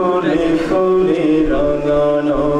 ফুলে ফুলে রাঙানো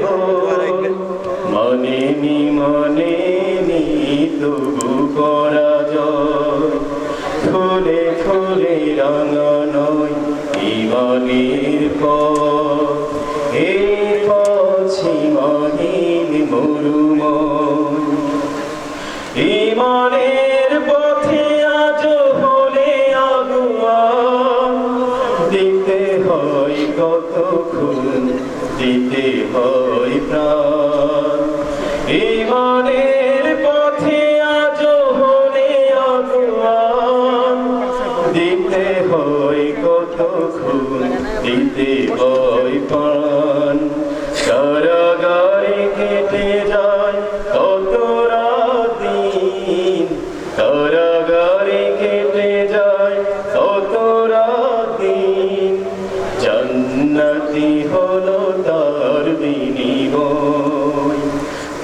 দোয়া রাখবেন। মনেনি মনেনি, তবু পরাজয় ফুলে ফুলে রাঙানয় ইমানের পথ। এই পশ্চিমাহীন মরুময়। ইমানের পথে আজ হলে আগুয়া। দিতে হয় কত খুন দিতে হয় প্রাণ? ইমানের পথে আজ হলে আগুয়া দিতে হয় কত খুন দিতে হয় প্রাণ? কারাগারে কেটে যায় কত রাদিন কারাগারে জান্নাতি হলো তার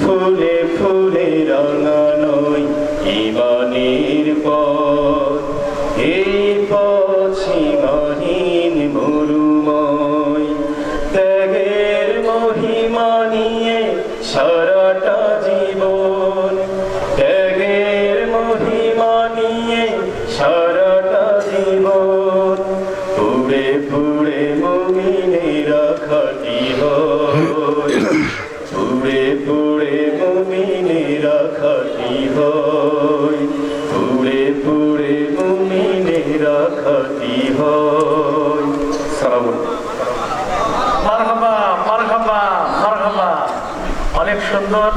ফুলে ফুলে রাঙানোই ইমানের পথ। এই পশ্চিমাহীন মরুময়। ত্যাগের মহিমা নিয়ে সারাটা জীবন। ত্যাগের মহিমা নিয়ে সারাটা সুন্দর